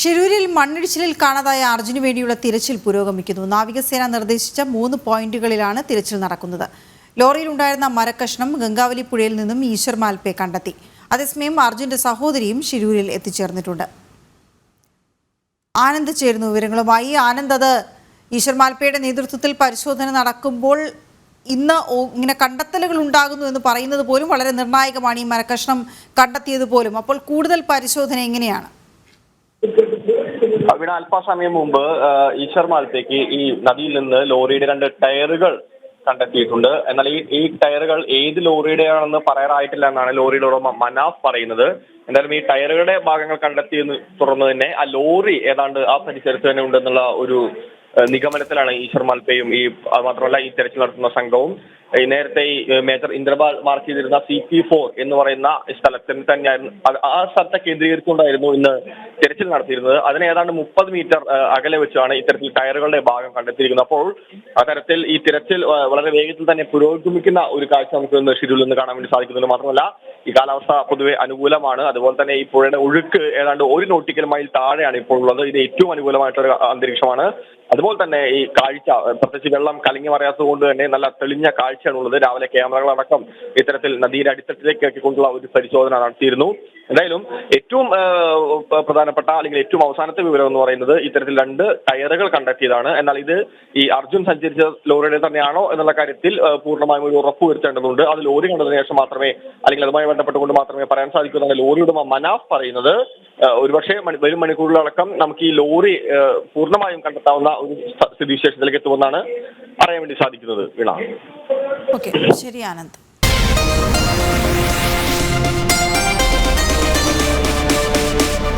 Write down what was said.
ഷിരൂരിൽ മണ്ണിടിച്ചിലിൽ കാണാതായ അർജുനു വേണ്ടിയുള്ള തിരച്ചിൽ പുരോഗമിക്കുന്നു. നാവികസേന നിർദ്ദേശിച്ച മൂന്ന് പോയിന്റുകളിലാണ് തിരച്ചിൽ നടക്കുന്നത്. ലോറിയിലുണ്ടായിരുന്ന മരക്കഷ്ണം ഗംഗാവലി പുഴയിൽ നിന്നും ഈശ്വർ മാൽപെ കണ്ടെത്തി. അതേസമയം അർജുന്റെ സഹോദരിയും ഷിരൂരിൽ എത്തിച്ചേർന്നിട്ടുണ്ട്. ആനന്ദ് ചേരുന്നു വിവരങ്ങളുമായി. ആനന്ദ് അത് ഈശ്വർ മാൽപ്പയുടെ നേതൃത്വത്തിൽ പരിശോധന നടക്കുമ്പോൾ ഇന്ന് ഇങ്ങനെ കണ്ടെത്തലുകൾ ഉണ്ടാകുന്നു എന്ന് പറയുന്നത് പോലും വളരെ നിർണായകമാണ് ഈ മരക്കഷ്ണം കണ്ടെത്തിയത് പോലും. അപ്പോൾ കൂടുതൽ പരിശോധന എങ്ങനെയാണ്? ഇവിടെ അല്പസമയം മുമ്പ് ഈശ്വർ മാലത്തേക്ക് ഈ നദിയിൽ നിന്ന് ലോറിയുടെ രണ്ട് ടയറുകൾ കണ്ടെത്തിയിട്ടുണ്ട്. എന്നാൽ ഈ ഈ ടയറുകൾ ഏത് ലോറിയുടെയാണെന്ന് പറയാറായിട്ടില്ല എന്നാണ് ലോറിയുടെ ഉടമ മനാഫ് പറയുന്നത്. എന്തായാലും ഈ ടയറുകളുടെ ഭാഗങ്ങൾ കണ്ടെത്തിയെന്ന് തുടർന്ന് തന്നെ ആ ലോറി ഏതാണ്ട് ആ പരിസരത്ത് തന്നെ ഉണ്ടെന്നുള്ള ഒരു നിഗമനത്തിലാണ് ഈശ്വർ മാൽപ്പയും ഈ മാത്രമല്ല ഈ തെരച്ചിൽ നടത്തുന്ന സംഘവും നേരത്തെ മേജർ ഇന്ദ്രപാൽ മാർക്ക് ചെയ്തിരുന്ന സി പി ഫോർ എന്ന് പറയുന്ന സ്ഥലത്തിന് തന്നെയായിരുന്നു. ആ സ്ഥലത്തെ കേന്ദ്രീകരിച്ചുകൊണ്ടായിരുന്നു ഇന്ന് തിരച്ചിൽ നടത്തിയിരുന്നത്. അതിന് ഏതാണ്ട് മുപ്പത് മീറ്റർ അകലെ വെച്ചാണ് ഇത്തരത്തിൽ ടയറുകളുടെ ഭാഗം കണ്ടെത്തിയിരിക്കുന്നത്. അപ്പോൾ അത്തരത്തിൽ ഈ തിരച്ചിൽ വളരെ വേഗത്തിൽ തന്നെ പുരോഗമിക്കുന്ന ഒരു കാഴ്ച നമുക്ക് ഇന്ന് ഷെഡ്യൂളിൽ നിന്ന് കാണാൻ വേണ്ടി സാധിക്കുന്നുണ്ട്. മാത്രമല്ല ഈ കാലാവസ്ഥ പൊതുവെ അനുകൂലമാണ്. അതുപോലെ തന്നെ ഈ പുഴയുടെ ഒഴുക്ക് ഏതാണ്ട് ഒരു നോട്ടിക്കൽ മൈൽ താഴെയാണ് ഇപ്പോൾ ഉള്ളത്. ഇത് ഏറ്റവും അനുകൂലമായിട്ടൊരു അന്തരീക്ഷമാണ്. അതുപോലെ തന്നെ ഈ കാഴ്ച പ്രത്യേകിച്ച് വെള്ളം കലങ്ങി മറിയാത്തത് കൊണ്ട് തന്നെ നല്ല തെളിഞ്ഞ കാഴ്ചയാണ് ഉള്ളത് രാവിലെ ക്യാമറകളടക്കം ഇത്തരത്തിൽ നദിയുടെ അടിത്തട്ടിലേക്ക് ആക്കിക്കൊണ്ടുള്ള ഒരു പരിശോധന നടത്തിയിരുന്നു. എന്തായാലും ഏറ്റവും പ്രധാനപ്പെട്ട അല്ലെങ്കിൽ ഏറ്റവും അവസാനത്തെ വിവരം എന്ന് പറയുന്നത് ഇത്തരത്തിൽ രണ്ട് ടയറുകൾ കണ്ടെത്തിയതാണ്. എന്നാൽ ഇത് ഈ അർജുൻ സഞ്ചരിച്ച ലോറിയുടെ തന്നെയാണോ എന്നുള്ള കാര്യത്തിൽ പൂർണമായും ഒരു ഉറപ്പ് വരുത്തേണ്ടതുണ്ട്. അത് ലോറി കണ്ടതിന് ശേഷം മാത്രമേ അല്ലെങ്കിൽ അതുമായി ബന്ധപ്പെട്ടുകൊണ്ട് മാത്രമേ പറയാൻ സാധിക്കൂ എന്നാണ് ലോറി ഉടമ മനാഫ് പറയുന്നത്. ഒരുപക്ഷെ വരും മണിക്കൂറിലടക്കം നമുക്ക് ഈ ലോറി പൂർണമായും കണ്ടെത്താവുന്ന ഒരു സ്ഥിതി സ്ഥിതിവിശേഷത്തിലേക്ക് എത്തുമെന്നാണ് അറിയാൻ വേണ്ടി സാധിക്കുന്നത് വീണ ശരി ആനന്ദ്.